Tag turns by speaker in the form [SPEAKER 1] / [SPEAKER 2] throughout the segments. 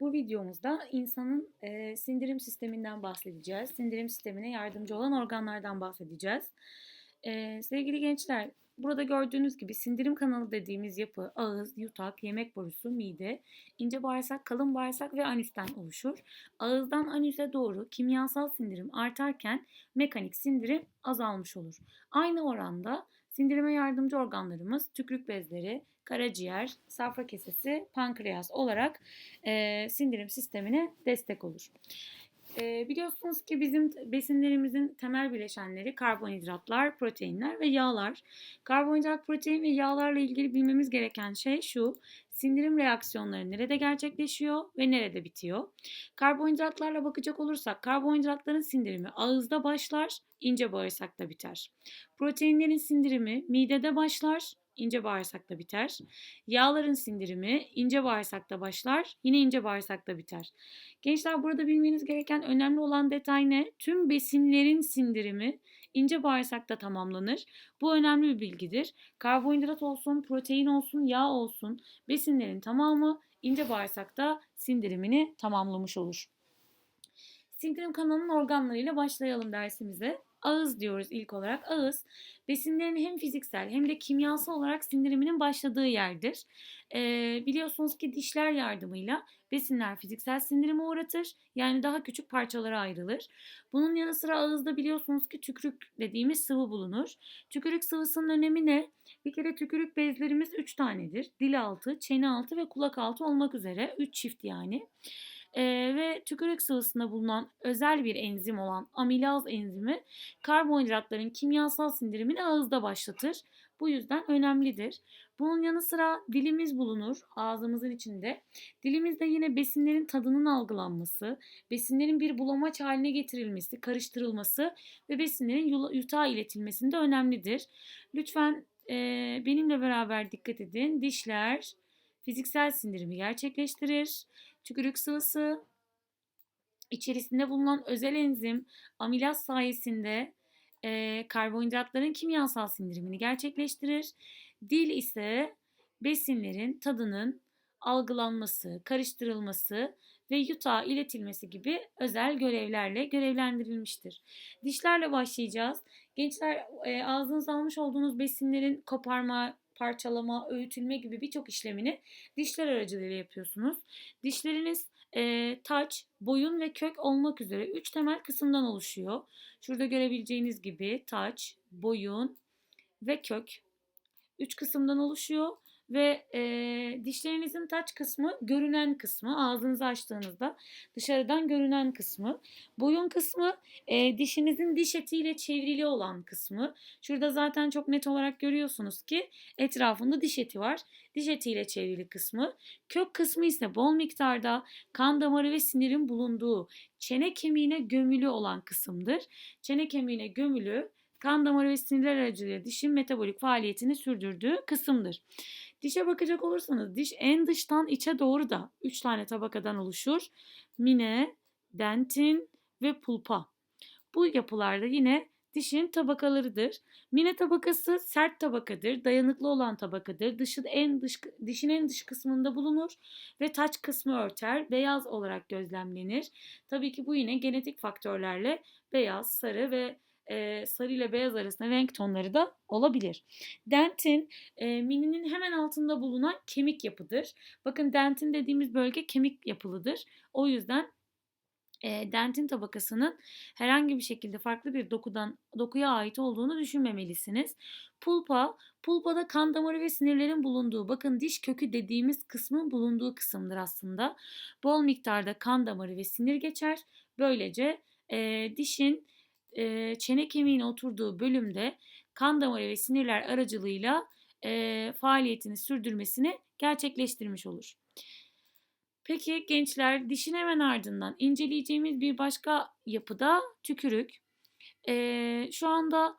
[SPEAKER 1] Bu videomuzda insanın e, sindirim sisteminden bahsedeceğiz. Sindirim sistemine yardımcı olan organlardan bahsedeceğiz. E, sevgili gençler, burada gördüğünüz gibi sindirim kanalı dediğimiz yapı ağız, yutak, yemek borusu, mide, ince bağırsak, kalın bağırsak ve anüsten oluşur. Ağızdan anüse doğru kimyasal sindirim artarken mekanik sindirim azalmış olur. Aynı oranda sindirime yardımcı organlarımız tükürük bezleri, karaciğer, safra kesesi, pankreas olarak e, sindirim sistemine destek olur. E, biliyorsunuz ki bizim besinlerimizin temel bileşenleri karbonhidratlar, proteinler ve yağlar. Karbonhidrat, protein ve yağlarla ilgili bilmemiz gereken şey şu. Sindirim reaksiyonları nerede gerçekleşiyor ve nerede bitiyor? Karbonhidratlarla bakacak olursak karbonhidratların sindirimi ağızda başlar, ince bağırsakta biter. Proteinlerin sindirimi midede başlar, ince bağırsakta biter. Yağların sindirimi ince bağırsakta başlar, yine ince bağırsakta biter. Gençler burada bilmeniz gereken önemli olan detay ne? Tüm besinlerin sindirimi ince bağırsakta tamamlanır. Bu önemli bir bilgidir. Karbonhidrat olsun, protein olsun, yağ olsun besinlerin tamamı ince bağırsakta sindirimini tamamlamış olur. Sindirim kanalının organlarıyla başlayalım dersimize. Ağız diyoruz ilk olarak. Ağız besinlerin hem fiziksel hem de kimyasal olarak sindiriminin başladığı yerdir. Ee, biliyorsunuz ki dişler yardımıyla besinler fiziksel sindirime uğratır. Yani daha küçük parçalara ayrılır. Bunun yanı sıra ağızda biliyorsunuz ki tükürük dediğimiz sıvı bulunur. Tükürük sıvısının önemi ne? Bir kere tükürük bezlerimiz 3 tanedir. Dil altı, çene altı ve kulak altı olmak üzere 3 çift yani. Ee, ve tükürük sıvısında bulunan özel bir enzim olan amilaz enzimi karbonhidratların kimyasal sindirimini ağızda başlatır. Bu yüzden önemlidir. Bunun yanı sıra dilimiz bulunur ağzımızın içinde. Dilimizde yine besinlerin tadının algılanması, besinlerin bir bulamaç haline getirilmesi, karıştırılması ve besinlerin yutağa iletilmesinde önemlidir. Lütfen e, benimle beraber dikkat edin. Dişler fiziksel sindirimi gerçekleştirir. Tükürük sıvısı içerisinde bulunan özel enzim amilaz sayesinde e, karbonhidratların kimyasal sindirimini gerçekleştirir. Dil ise besinlerin tadının algılanması, karıştırılması ve yutağa iletilmesi gibi özel görevlerle görevlendirilmiştir. Dişlerle başlayacağız. Gençler e, ağzınıza almış olduğunuz besinlerin koparma, parçalama, öğütülme gibi birçok işlemini dişler aracılığıyla yapıyorsunuz. Dişleriniz e, taç, boyun ve kök olmak üzere 3 temel kısımdan oluşuyor. Şurada görebileceğiniz gibi taç, boyun ve kök 3 kısımdan oluşuyor ve e, dişlerinizin taç kısmı görünen kısmı ağzınızı açtığınızda dışarıdan görünen kısmı. Boyun kısmı e, dişinizin diş etiyle çevrili olan kısmı. Şurada zaten çok net olarak görüyorsunuz ki etrafında diş eti var. Diş etiyle çevrili kısmı. Kök kısmı ise bol miktarda kan damarı ve sinirin bulunduğu çene kemiğine gömülü olan kısımdır. Çene kemiğine gömülü kan damarı ve sinirler aracılığıyla dişin metabolik faaliyetini sürdürdüğü kısımdır. Dişe bakacak olursanız diş en dıştan içe doğru da 3 tane tabakadan oluşur. Mine, dentin ve pulpa. Bu yapılarda yine dişin tabakalarıdır. Mine tabakası sert tabakadır, dayanıklı olan tabakadır. Dışın en dış dişin en dış kısmında bulunur ve taç kısmı örter, beyaz olarak gözlemlenir. Tabii ki bu yine genetik faktörlerle beyaz, sarı ve e, sarı ile beyaz arasında renk tonları da olabilir. Dentin e, mininin hemen altında bulunan kemik yapıdır. Bakın dentin dediğimiz bölge kemik yapılıdır. O yüzden e, dentin tabakasının herhangi bir şekilde farklı bir dokudan dokuya ait olduğunu düşünmemelisiniz. Pulpa, pulpada kan damarı ve sinirlerin bulunduğu, bakın diş kökü dediğimiz kısmın bulunduğu kısımdır aslında. Bol miktarda kan damarı ve sinir geçer. Böylece e, dişin e, çene kemiğine oturduğu bölümde kan damarı ve sinirler aracılığıyla e, faaliyetini sürdürmesini gerçekleştirmiş olur. Peki gençler dişin hemen ardından inceleyeceğimiz bir başka yapıda tükürük. E, şu anda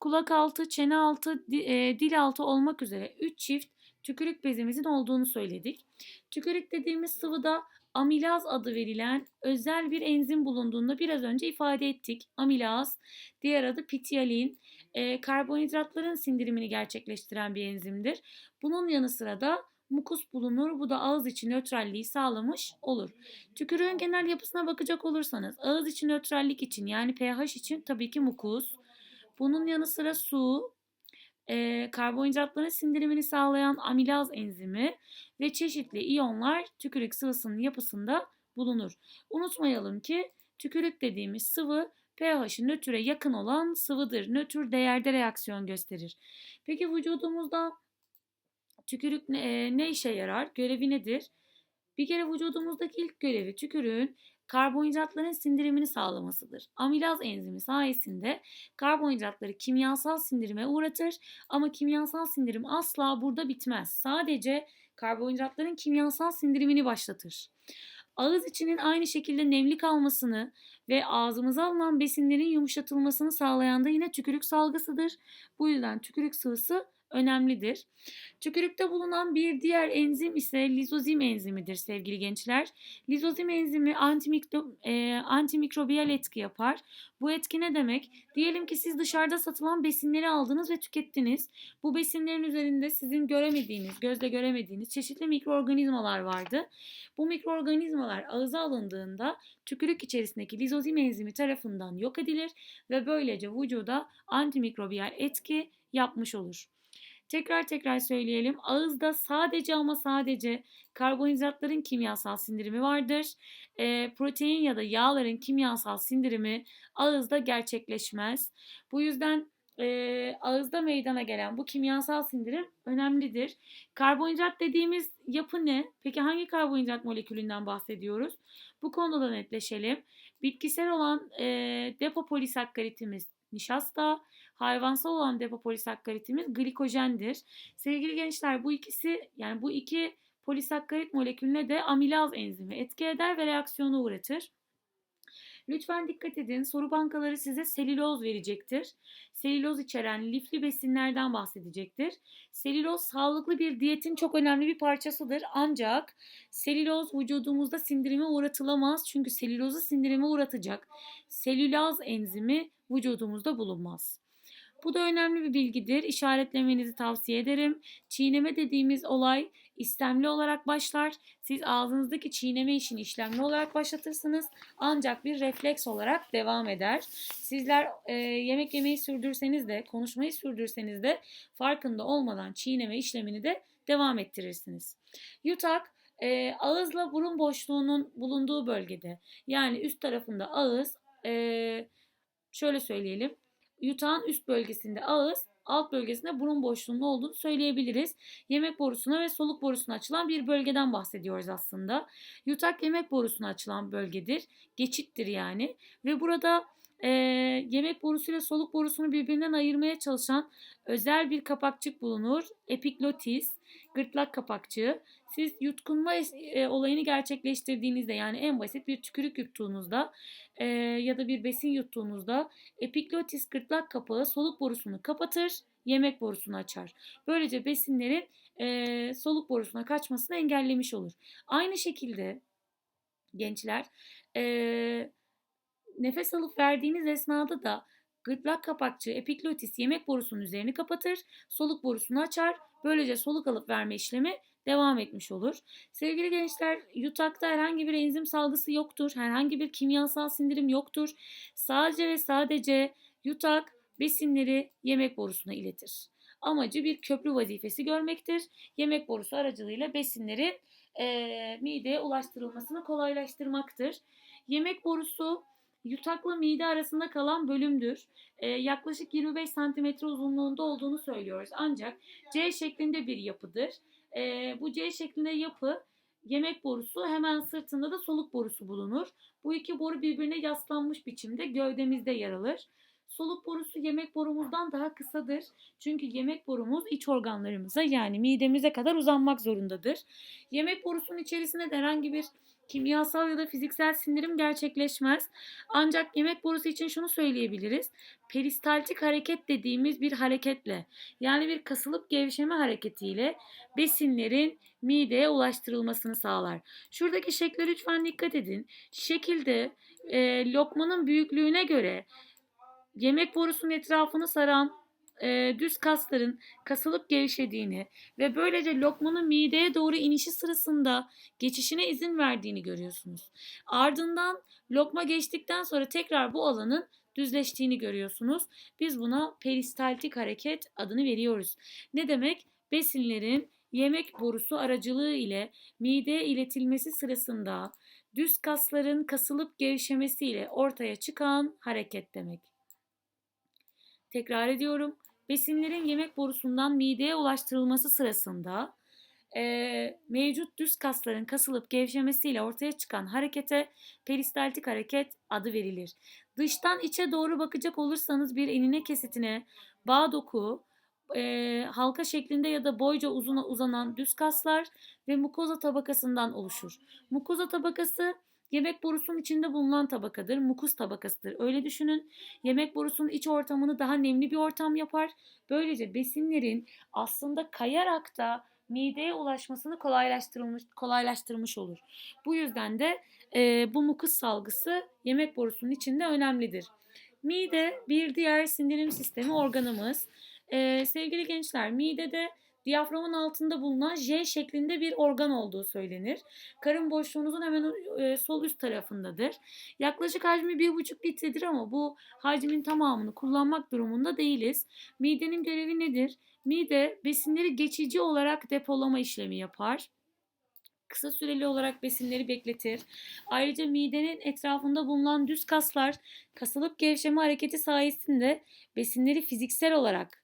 [SPEAKER 1] kulak altı, çene altı, e, dil altı olmak üzere 3 çift tükürük bezimizin olduğunu söyledik. Tükürük dediğimiz sıvıda amilaz adı verilen özel bir enzim bulunduğunda biraz önce ifade ettik. Amilaz, diğer adı pitialin, e, karbonhidratların sindirimini gerçekleştiren bir enzimdir. Bunun yanı sıra da mukus bulunur. Bu da ağız içi nötralliği sağlamış olur. Tükürüğün genel yapısına bakacak olursanız ağız içi nötrallik için yani pH için tabii ki mukus. Bunun yanı sıra su, e, karbonhidratların sindirimini sağlayan amilaz enzimi ve çeşitli iyonlar tükürük sıvısının yapısında bulunur. Unutmayalım ki tükürük dediğimiz sıvı pH'i nötre yakın olan sıvıdır. Nötr değerde reaksiyon gösterir. Peki vücudumuzda tükürük ne, ne işe yarar? Görevi nedir? Bir kere vücudumuzdaki ilk görevi tükürüğün karbonhidratların sindirimini sağlamasıdır. Amilaz enzimi sayesinde karbonhidratları kimyasal sindirime uğratır ama kimyasal sindirim asla burada bitmez. Sadece karbonhidratların kimyasal sindirimini başlatır. Ağız içinin aynı şekilde nemli kalmasını ve ağzımıza alınan besinlerin yumuşatılmasını sağlayan da yine tükürük salgısıdır. Bu yüzden tükürük sıvısı önemlidir. Tükürükte bulunan bir diğer enzim ise lizozim enzimidir sevgili gençler. Lizozim enzimi antimikro, e, antimikrobiyal etki yapar. Bu etki ne demek? Diyelim ki siz dışarıda satılan besinleri aldınız ve tükettiniz. Bu besinlerin üzerinde sizin göremediğiniz, gözle göremediğiniz çeşitli mikroorganizmalar vardı. Bu mikroorganizmalar ağıza alındığında tükürük içerisindeki lizozim enzimi tarafından yok edilir ve böylece vücuda antimikrobiyal etki yapmış olur. Tekrar tekrar söyleyelim. Ağızda sadece ama sadece karbonhidratların kimyasal sindirimi vardır. E, protein ya da yağların kimyasal sindirimi ağızda gerçekleşmez. Bu yüzden e, ağızda meydana gelen bu kimyasal sindirim önemlidir. Karbonhidrat dediğimiz yapı ne? Peki hangi karbonhidrat molekülünden bahsediyoruz? Bu konuda netleşelim. Bitkisel olan e, depopolisakkaritimiz nişasta, hayvansal olan depopolisakkaritimiz glikojendir. Sevgili gençler bu ikisi yani bu iki polisakkarit molekülüne de amilaz enzimi etki eder ve reaksiyonu uğratır. Lütfen dikkat edin. Soru bankaları size selüloz verecektir. Selüloz içeren lifli besinlerden bahsedecektir. Selüloz sağlıklı bir diyetin çok önemli bir parçasıdır. Ancak selüloz vücudumuzda sindirime uğratılamaz. Çünkü selülozu sindirime uğratacak selülaz enzimi vücudumuzda bulunmaz. Bu da önemli bir bilgidir. İşaretlemenizi tavsiye ederim. Çiğneme dediğimiz olay istemli olarak başlar. Siz ağzınızdaki çiğneme işini işlemli olarak başlatırsınız. Ancak bir refleks olarak devam eder. Sizler e, yemek yemeyi sürdürseniz de, konuşmayı sürdürseniz de farkında olmadan çiğneme işlemini de devam ettirirsiniz. Yutak e, ağızla burun boşluğunun bulunduğu bölgede yani üst tarafında ağız e, şöyle söyleyelim yutağın üst bölgesinde ağız, alt bölgesinde burun boşluğunun olduğunu söyleyebiliriz. Yemek borusuna ve soluk borusuna açılan bir bölgeden bahsediyoruz aslında. Yutak yemek borusuna açılan bölgedir. Geçittir yani. Ve burada e, yemek borusuyla soluk borusunu birbirinden ayırmaya çalışan özel bir kapakçık bulunur. Epiklotis, gırtlak kapakçığı. Siz yutkunma e, olayını gerçekleştirdiğinizde yani en basit bir tükürük yuttuğunuzda e, ya da bir besin yuttuğunuzda epiklotis gırtlak kapağı soluk borusunu kapatır, yemek borusunu açar. Böylece besinlerin e, soluk borusuna kaçmasını engellemiş olur. Aynı şekilde gençler e, nefes alıp verdiğiniz esnada da gırtlak kapakçığı epiklotis yemek borusunun üzerini kapatır, soluk borusunu açar. Böylece soluk alıp verme işlemi devam etmiş olur. Sevgili gençler yutakta herhangi bir enzim salgısı yoktur. Herhangi bir kimyasal sindirim yoktur. Sadece ve sadece yutak besinleri yemek borusuna iletir. Amacı bir köprü vazifesi görmektir. Yemek borusu aracılığıyla besinlerin e, mideye ulaştırılmasını kolaylaştırmaktır. Yemek borusu yutakla mide arasında kalan bölümdür. Ee, yaklaşık 25 cm uzunluğunda olduğunu söylüyoruz. Ancak C şeklinde bir yapıdır. Ee, bu C şeklinde yapı yemek borusu hemen sırtında da soluk borusu bulunur. Bu iki boru birbirine yaslanmış biçimde gövdemizde yer alır. Soluk borusu yemek borumuzdan daha kısadır. Çünkü yemek borumuz iç organlarımıza yani midemize kadar uzanmak zorundadır. Yemek borusunun içerisinde de herhangi bir kimyasal ya da fiziksel sindirim gerçekleşmez. Ancak yemek borusu için şunu söyleyebiliriz. Peristaltik hareket dediğimiz bir hareketle yani bir kasılıp gevşeme hareketiyle besinlerin mideye ulaştırılmasını sağlar. Şuradaki şekle lütfen dikkat edin. Şekilde e, lokmanın büyüklüğüne göre yemek borusunun etrafını saran e, düz kasların kasılıp gevşediğini ve böylece lokmanın mideye doğru inişi sırasında geçişine izin verdiğini görüyorsunuz. Ardından lokma geçtikten sonra tekrar bu alanın düzleştiğini görüyorsunuz. Biz buna peristaltik hareket adını veriyoruz. Ne demek? Besinlerin yemek borusu aracılığı ile mideye iletilmesi sırasında düz kasların kasılıp gevşemesiyle ortaya çıkan hareket demek. Tekrar ediyorum. Besinlerin yemek borusundan mideye ulaştırılması sırasında e, mevcut düz kasların kasılıp gevşemesiyle ortaya çıkan harekete peristaltik hareket adı verilir. Dıştan içe doğru bakacak olursanız bir enine kesitine bağ doku, e, halka şeklinde ya da boyca uzuna uzanan düz kaslar ve mukoza tabakasından oluşur. Mukoza tabakası yemek borusunun içinde bulunan tabakadır. Mukus tabakasıdır. Öyle düşünün. Yemek borusunun iç ortamını daha nemli bir ortam yapar. Böylece besinlerin aslında kayarak da mideye ulaşmasını kolaylaştırılmış kolaylaştırmış olur. Bu yüzden de e, bu mukus salgısı yemek borusunun içinde önemlidir. Mide bir diğer sindirim sistemi organımız. E, sevgili gençler midede diyaframın altında bulunan J şeklinde bir organ olduğu söylenir. Karın boşluğunuzun hemen e, sol üst tarafındadır. Yaklaşık hacmi 1,5 litredir ama bu hacmin tamamını kullanmak durumunda değiliz. Midenin görevi nedir? Mide besinleri geçici olarak depolama işlemi yapar. Kısa süreli olarak besinleri bekletir. Ayrıca midenin etrafında bulunan düz kaslar kasılıp gevşeme hareketi sayesinde besinleri fiziksel olarak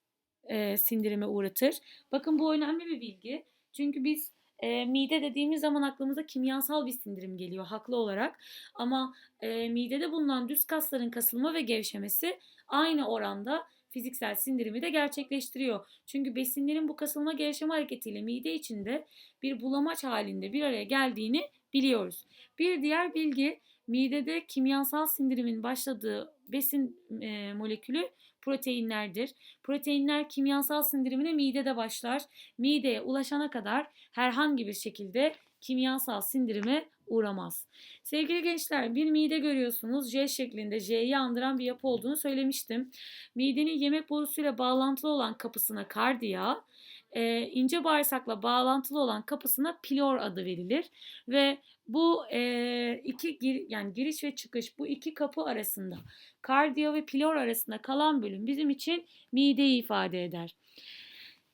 [SPEAKER 1] e, sindirime uğratır. Bakın bu önemli bir bilgi. Çünkü biz e, mide dediğimiz zaman aklımıza kimyasal bir sindirim geliyor haklı olarak. Ama e, midede bulunan düz kasların kasılma ve gevşemesi aynı oranda fiziksel sindirimi de gerçekleştiriyor. Çünkü besinlerin bu kasılma gevşeme hareketiyle mide içinde bir bulamaç halinde bir araya geldiğini biliyoruz. Bir diğer bilgi midede kimyasal sindirimin başladığı besin e, molekülü proteinlerdir. Proteinler kimyasal sindirimine midede başlar. Mideye ulaşana kadar herhangi bir şekilde kimyasal sindirime uğramaz. Sevgili gençler bir mide görüyorsunuz. J şeklinde J'yi andıran bir yapı olduğunu söylemiştim. Midenin yemek borusuyla bağlantılı olan kapısına kardiya, e, ince bağırsakla bağlantılı olan kapısına pilor adı verilir ve bu e, iki gir, yani giriş ve çıkış bu iki kapı arasında kardiyo ve pilor arasında kalan bölüm bizim için mideyi ifade eder.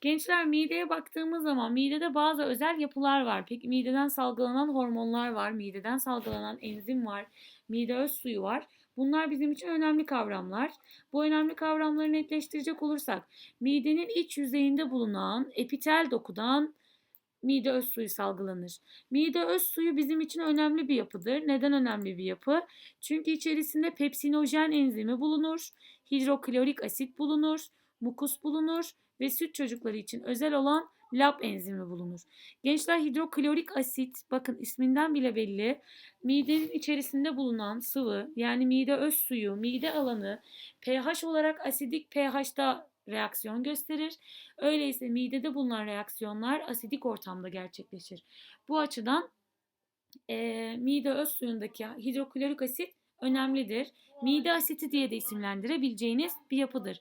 [SPEAKER 1] Gençler mideye baktığımız zaman midede bazı özel yapılar var. Peki mideden salgılanan hormonlar var, mideden salgılanan enzim var, mide öz suyu var. Bunlar bizim için önemli kavramlar. Bu önemli kavramları netleştirecek olursak midenin iç yüzeyinde bulunan epitel dokudan mide öz suyu salgılanır. Mide öz suyu bizim için önemli bir yapıdır. Neden önemli bir yapı? Çünkü içerisinde pepsinojen enzimi bulunur, hidroklorik asit bulunur, mukus bulunur ve süt çocukları için özel olan LAP enzimi bulunur. Gençler hidroklorik asit bakın isminden bile belli. Midenin içerisinde bulunan sıvı yani mide öz suyu, mide alanı pH olarak asidik pH'da reaksiyon gösterir. Öyleyse midede bulunan reaksiyonlar asidik ortamda gerçekleşir. Bu açıdan e, mide öz suyundaki hidroklorik asit önemlidir. Mide asiti diye de isimlendirebileceğiniz bir yapıdır.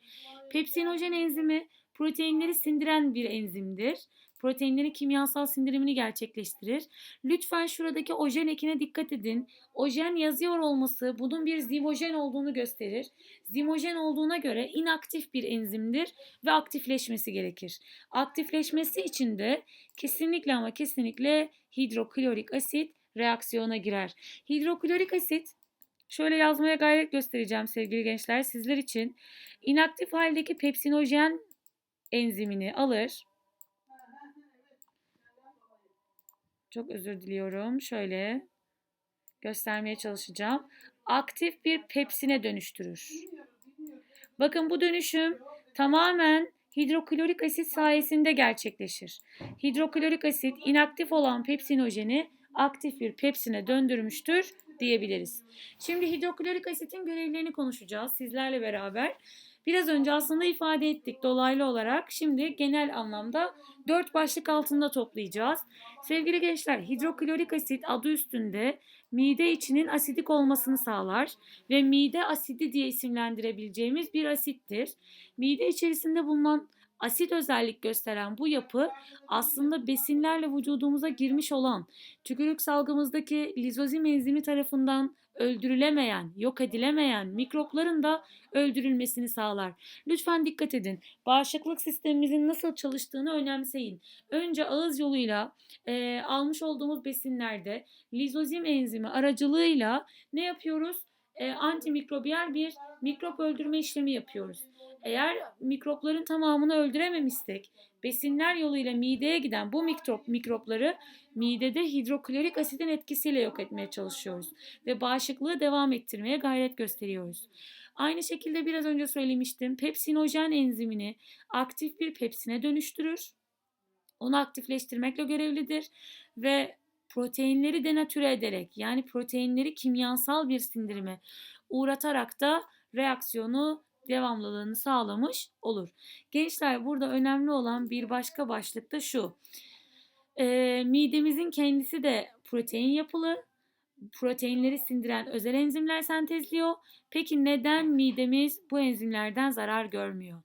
[SPEAKER 1] Pepsinojen enzimi proteinleri sindiren bir enzimdir. Proteinlerin kimyasal sindirimini gerçekleştirir. Lütfen şuradaki ojen ekine dikkat edin. Ojen yazıyor olması bunun bir zimojen olduğunu gösterir. Zimojen olduğuna göre inaktif bir enzimdir ve aktifleşmesi gerekir. Aktifleşmesi için de kesinlikle ama kesinlikle hidroklorik asit reaksiyona girer. Hidroklorik asit Şöyle yazmaya gayret göstereceğim sevgili gençler sizler için. İnaktif haldeki pepsinojen enzimini alır. Çok özür diliyorum. Şöyle göstermeye çalışacağım. Aktif bir pepsine dönüştürür. Bakın bu dönüşüm tamamen hidroklorik asit sayesinde gerçekleşir. Hidroklorik asit inaktif olan pepsinojeni aktif bir pepsine döndürmüştür diyebiliriz. Şimdi hidroklorik asitin görevlerini konuşacağız sizlerle beraber. Biraz önce aslında ifade ettik dolaylı olarak. Şimdi genel anlamda dört başlık altında toplayacağız. Sevgili gençler, hidroklorik asit adı üstünde mide içinin asidik olmasını sağlar ve mide asidi diye isimlendirebileceğimiz bir asittir. Mide içerisinde bulunan asit özellik gösteren bu yapı aslında besinlerle vücudumuza girmiş olan tükürük salgımızdaki lizozim enzimi tarafından öldürülemeyen, yok edilemeyen mikropların da öldürülmesini sağlar. Lütfen dikkat edin. Bağışıklık sistemimizin nasıl çalıştığını önemseyin. Önce ağız yoluyla e, almış olduğumuz besinlerde lizozim enzimi aracılığıyla ne yapıyoruz? E, antimikrobiyal bir mikrop öldürme işlemi yapıyoruz. Eğer mikropların tamamını öldürememişsek besinler yoluyla mideye giden bu mikrop mikropları midede hidroklorik asidin etkisiyle yok etmeye çalışıyoruz ve bağışıklığı devam ettirmeye gayret gösteriyoruz. Aynı şekilde biraz önce söylemiştim. Pepsinojen enzimini aktif bir pepsine dönüştürür. Onu aktifleştirmekle görevlidir ve proteinleri denatüre ederek yani proteinleri kimyasal bir sindirime uğratarak da reaksiyonu devamlılığını sağlamış olur. Gençler burada önemli olan bir başka başlık da şu. E, midemizin kendisi de protein yapılı. Proteinleri sindiren özel enzimler sentezliyor. Peki neden midemiz bu enzimlerden zarar görmüyor?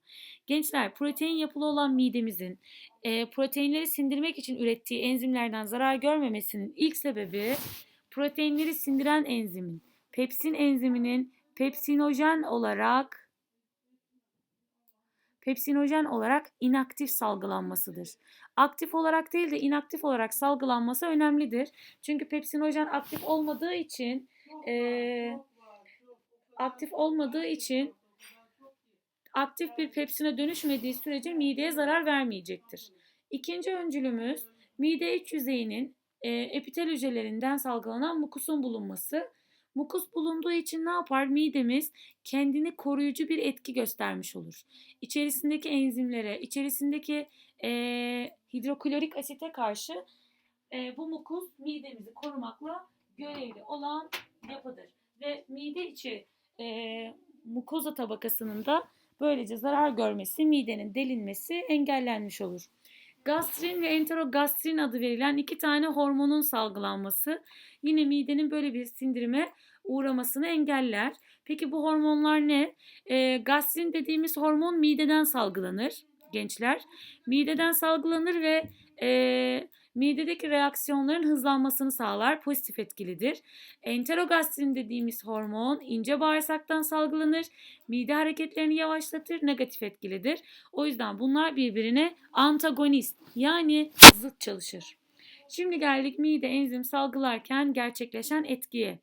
[SPEAKER 1] Gençler protein yapılı olan midemizin e, proteinleri sindirmek için ürettiği enzimlerden zarar görmemesinin ilk sebebi proteinleri sindiren enzimin, pepsin enziminin pepsinojen olarak pepsinojen olarak inaktif salgılanmasıdır. Aktif olarak değil de inaktif olarak salgılanması önemlidir. Çünkü pepsinojen aktif olmadığı için e, aktif olmadığı için aktif bir pepsine dönüşmediği sürece mideye zarar vermeyecektir. İkinci öncülümüz mide iç yüzeyinin e, epitel hücrelerinden salgılanan mukusun bulunması. Mukus bulunduğu için ne yapar? Midemiz kendini koruyucu bir etki göstermiş olur. İçerisindeki enzimlere, içerisindeki e, hidroklorik asite karşı e, bu mukus midemizi korumakla görevli olan yapıdır. Ve mide içi e, mukoza tabakasının da böylece zarar görmesi, midenin delinmesi engellenmiş olur. Gastrin ve enterogastrin adı verilen iki tane hormonun salgılanması yine midenin böyle bir sindirime uğramasını engeller. Peki bu hormonlar ne? E, gastrin dediğimiz hormon mideden salgılanır gençler. Mideden salgılanır ve e, midedeki reaksiyonların hızlanmasını sağlar, pozitif etkilidir. Enterogastrin dediğimiz hormon ince bağırsaktan salgılanır, mide hareketlerini yavaşlatır, negatif etkilidir. O yüzden bunlar birbirine antagonist yani zıt çalışır. Şimdi geldik mide enzim salgılarken gerçekleşen etkiye.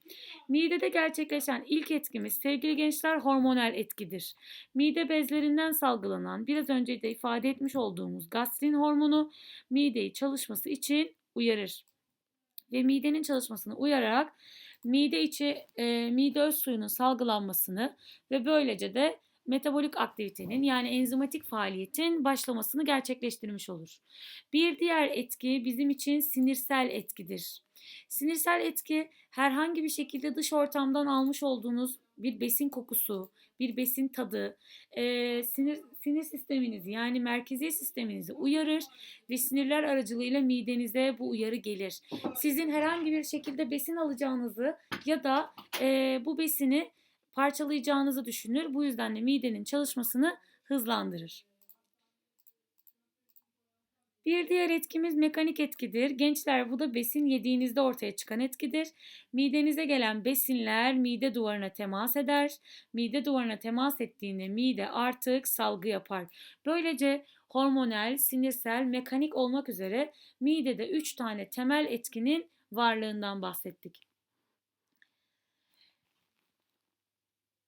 [SPEAKER 1] Midede gerçekleşen ilk etkimiz sevgili gençler hormonal etkidir. Mide bezlerinden salgılanan biraz önce de ifade etmiş olduğumuz gastrin hormonu mideyi çalışması için uyarır. Ve midenin çalışmasını uyararak mide içi e, mide öz suyunun salgılanmasını ve böylece de metabolik aktivitenin yani enzimatik faaliyetin başlamasını gerçekleştirmiş olur. Bir diğer etki bizim için sinirsel etkidir. Sinirsel etki herhangi bir şekilde dış ortamdan almış olduğunuz bir besin kokusu, bir besin tadı, e, sinir sinir sisteminizi yani merkezi sisteminizi uyarır ve sinirler aracılığıyla midenize bu uyarı gelir. Sizin herhangi bir şekilde besin alacağınızı ya da e, bu besini parçalayacağınızı düşünür. Bu yüzden de midenin çalışmasını hızlandırır. Bir diğer etkimiz mekanik etkidir. Gençler bu da besin yediğinizde ortaya çıkan etkidir. Midenize gelen besinler mide duvarına temas eder. Mide duvarına temas ettiğinde mide artık salgı yapar. Böylece hormonal, sinirsel, mekanik olmak üzere midede 3 tane temel etkinin varlığından bahsettik.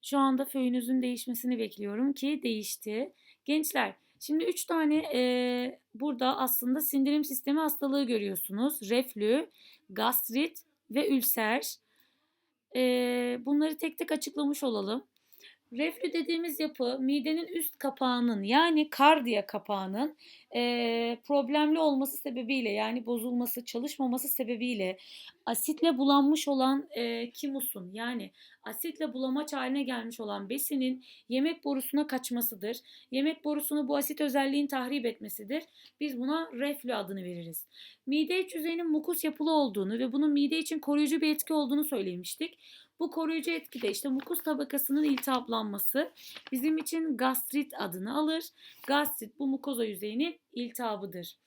[SPEAKER 1] Şu anda föyünüzün değişmesini bekliyorum ki değişti. Gençler şimdi 3 tane e, burada aslında sindirim sistemi hastalığı görüyorsunuz. Reflü, gastrit ve ülser. E, bunları tek tek açıklamış olalım. Reflü dediğimiz yapı midenin üst kapağının yani kardiya kapağının eee, problemli olması sebebiyle yani bozulması, çalışmaması sebebiyle asitle bulanmış olan eee, kimusun yani asitle bulamaç haline gelmiş olan besinin yemek borusuna kaçmasıdır. Yemek borusunu bu asit özelliğin tahrip etmesidir. Biz buna reflü adını veririz. Mide iç yüzeyinin mukus yapılı olduğunu ve bunun mide için koruyucu bir etki olduğunu söylemiştik. Bu koruyucu etkide işte mukus tabakasının iltihaplanması bizim için gastrit adını alır. Gastrit bu mukoza yüzeyinin iltihabıdır.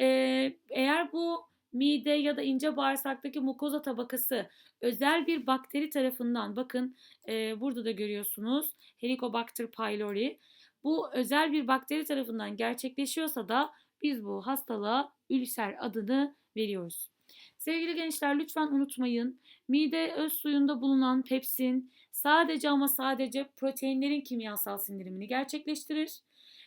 [SPEAKER 1] Ee, eğer bu mide ya da ince bağırsaktaki mukoza tabakası özel bir bakteri tarafından bakın e, burada da görüyorsunuz Helicobacter pylori bu özel bir bakteri tarafından gerçekleşiyorsa da biz bu hastalığa ülser adını veriyoruz. Sevgili gençler lütfen unutmayın. Mide öz suyunda bulunan pepsin sadece ama sadece proteinlerin kimyasal sindirimini gerçekleştirir.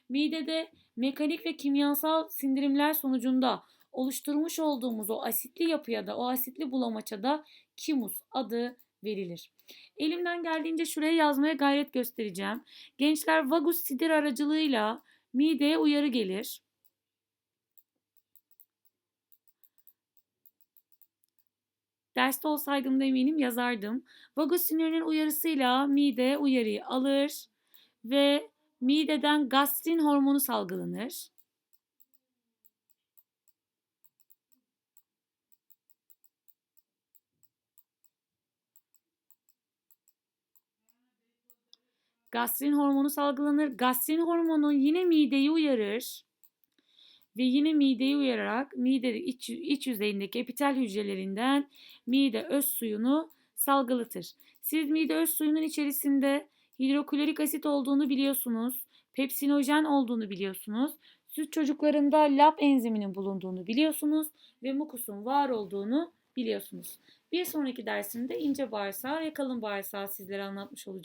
[SPEAKER 1] Midede mekanik ve kimyasal sindirimler sonucunda oluşturmuş olduğumuz o asitli yapıya da o asitli bulamaça da kimus adı verilir. Elimden geldiğince şuraya yazmaya gayret göstereceğim. Gençler vagus sidir aracılığıyla mideye uyarı gelir. Derste olsaydım da eminim yazardım. Vagus sinirinin uyarısıyla mide uyarıyı alır ve mideden gastrin hormonu salgılanır. Gastrin hormonu salgılanır. Gastrin hormonu yine mideyi uyarır. Ve yine mideyi uyararak mide iç, iç yüzeyindeki epitel hücrelerinden mide öz suyunu salgılatır. Siz mide öz suyunun içerisinde hidroklorik asit olduğunu biliyorsunuz. Pepsinojen olduğunu biliyorsunuz. Süt çocuklarında lap enziminin bulunduğunu biliyorsunuz ve mukusun var olduğunu biliyorsunuz. Bir sonraki dersimde ince bağırsağı ve kalın bağırsağı sizlere anlatmış olacağım.